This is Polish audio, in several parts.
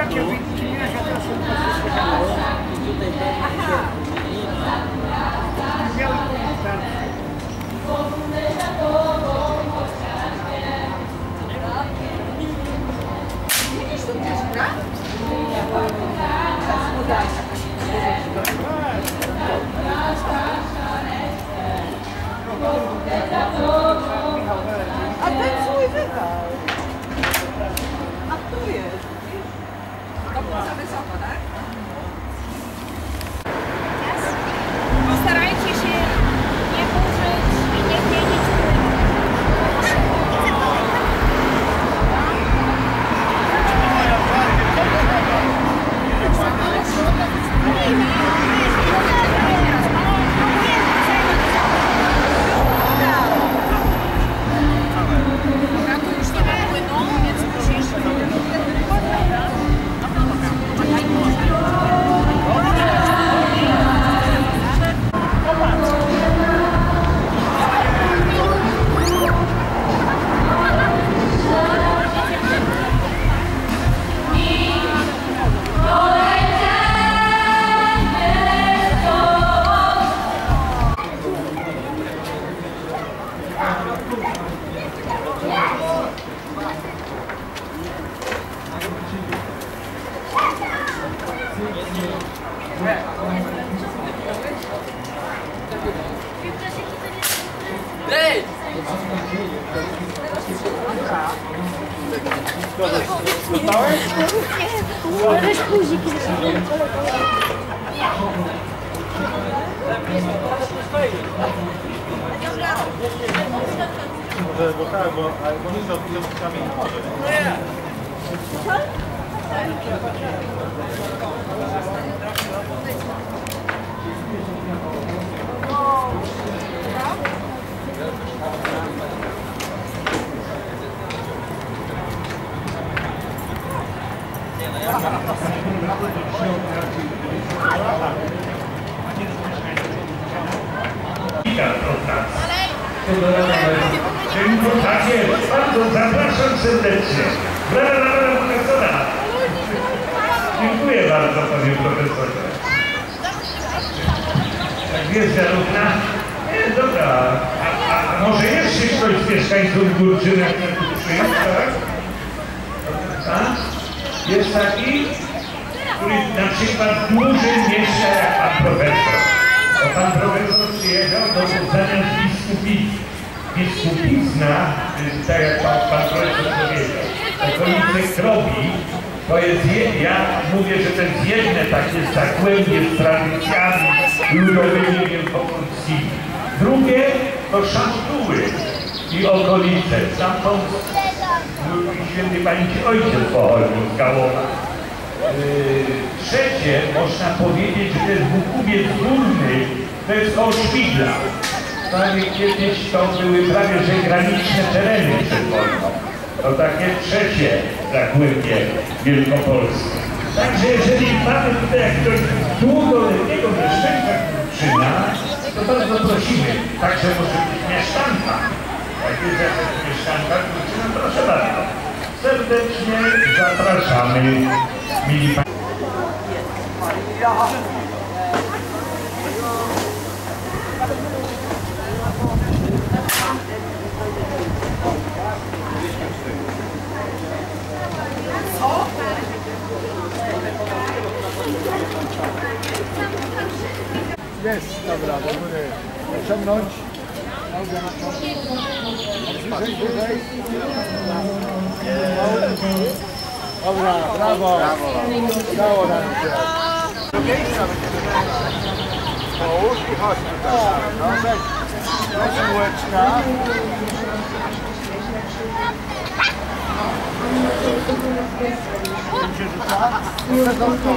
Got your. Bo tak, bo, ale bo my sobie z kamień Witam od nas. Dziękuję, tak jest. Bardzo zapraszam serdecznie. Brawa, profesora. Dziękuję bardzo, panie profesorze. Tak jest, zarówno. Nie, dobra. A, a, może jeszcze ktoś z mieszkańców Górczyna przyjść, tak? Tak? Jest taki, który na przykład dłużej mieszka jak pan profesor. Bo pan profesor przyjechał do zamiast biskupizna, y, tak jak pan, pan profesor powiedział, okolice Krobi, to jest, je, ja mówię, że to jest jedne takie zagłębie z tradycjami ludowymi wielkopolskimi. Drugie to Szamtuły i okolice. Stamtąd święty pamięci ojciec pochodził z Gałowa. Yy, Trzecie, można powiedzieć, że ten Bukowiec Górny to jest koło Szpigla. Prawie kiedyś to były prawie że graniczne tereny przed wojną. To takie trzecie zagłębie Wielkopolskie. Także jeżeli mamy tutaj jakiegoś długoletniego mieszkańca Kruczyna, to bardzo prosimy, także może być mieszkanka. Jak jest jakaś mieszkanka Kruczyna, proszę bardzo. Serdecznie zapraszamy, mili Państwo. Jest, dobra, do góry. Ciągnąć. Nogę na to. Wyżej, wyżej. Dobra, brawo. Udało nam się. Połóż i chodź tutaj. No, weź. Weź bułeczka. Tym się rzuca. Dostał.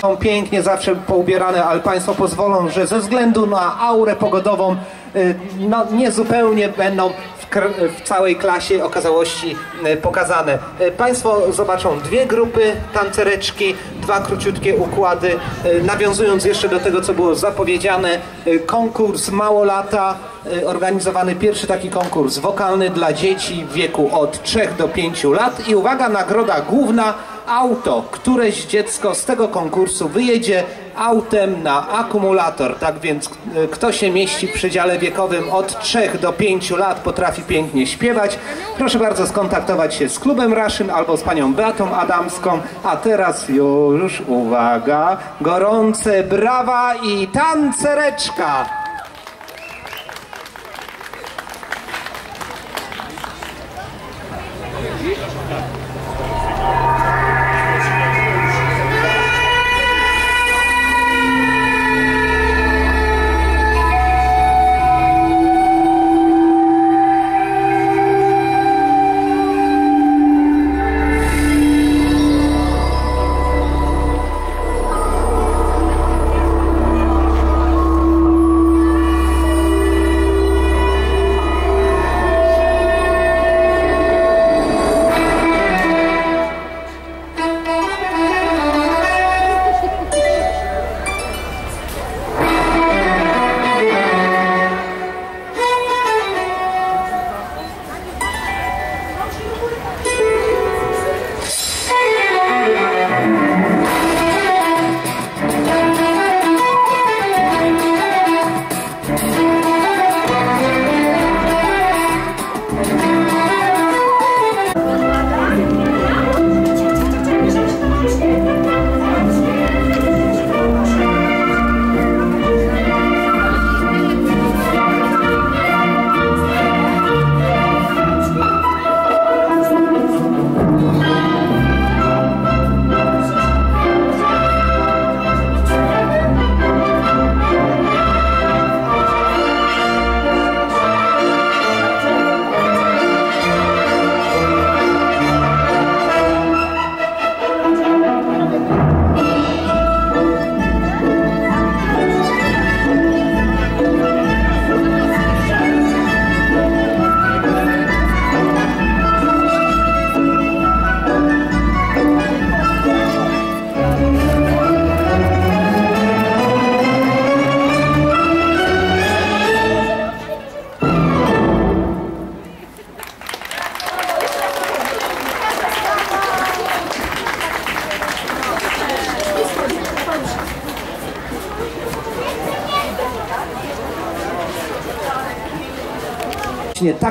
Są pięknie zawsze poubierane, ale Państwo pozwolą, że ze względu na aurę pogodową y, no niezupełnie będą w, całej klasie okazałości y, pokazane. Y, Państwo zobaczą dwie grupy tancereczki, dwa króciutkie układy, y, nawiązując jeszcze do tego, co było zapowiedziane, konkurs Małolata, organizowany pierwszy taki konkurs wokalny dla dzieci w wieku od 3 do 5 lat. I uwaga, nagroda główna auto. Któreś dziecko z tego konkursu wyjedzie autem na akumulator. Tak więc y, kto się mieści w przedziale wiekowym od 3 do 5 lat potrafi pięknie śpiewać. Proszę bardzo skontaktować się z klubem Raszyn albo z panią Beatą Adamską. A teraz już uwaga, gorące brawa i tancereczka.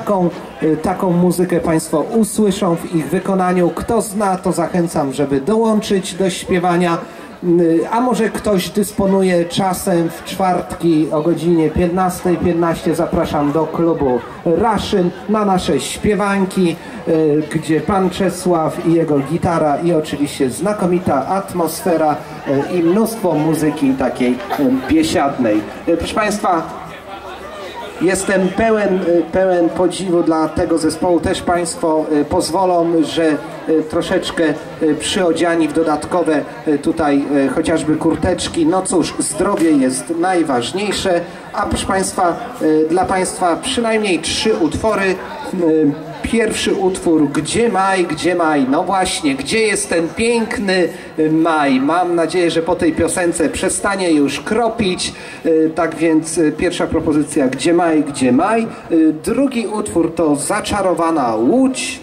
Taką, y, taką muzykę Państwo usłyszą w ich wykonaniu. Kto zna, to zachęcam, żeby dołączyć do śpiewania. Y, A może ktoś dysponuje czasem w czwartki o godzinie 15.15 zapraszam do klubu Raszyn na nasze śpiewanki, y, gdzie pan Czesław i jego gitara i oczywiście znakomita atmosfera i mnóstwo muzyki takiej biesiadnej. Proszę Państwa, Jestem pełen, y, pełen podziwu dla tego zespołu. Też Państwo y, pozwolą, że y, troszeczkę przyodziani w dodatkowe tutaj chociażby kurteczki. No cóż, zdrowie jest najważniejsze. A proszę Państwa, dla Państwa przynajmniej trzy utwory. Pierwszy utwór Gdzie maj, gdzie maj? No właśnie, gdzie jest ten piękny maj? Mam nadzieję, że po tej piosence przestanie już kropić. Y, Tak więc y, pierwsza propozycja Gdzie maj, gdzie maj? Y, Drugi utwór to Zaczarowana łódź.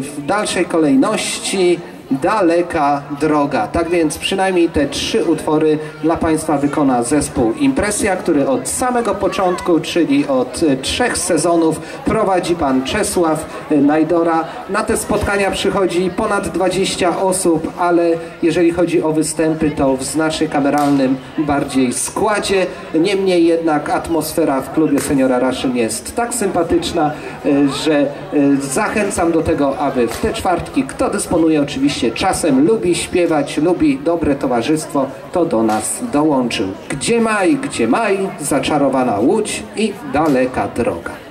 W dalszej kolejności Daleka droga. Tak więc przynajmniej te trzy utwory dla Państwa wykona zespół Impresja, który od samego początku, czyli od e, trzech sezonów prowadzi Pan Czesław e, Najdora. Na te spotkania przychodzi ponad 20 osób, ale jeżeli chodzi o występy, to w znacznie kameralnym bardziej składzie. Niemniej jednak atmosfera w klubie Seniora Raszyn jest tak sympatyczna, e, że zachęcam do tego, aby w te czwartki, kto dysponuje oczywiście czasem, lubi śpiewać, lubi dobre towarzystwo, to do nas dołączył. Gdzie maj, gdzie maj, zaczarowana łódź i daleka droga.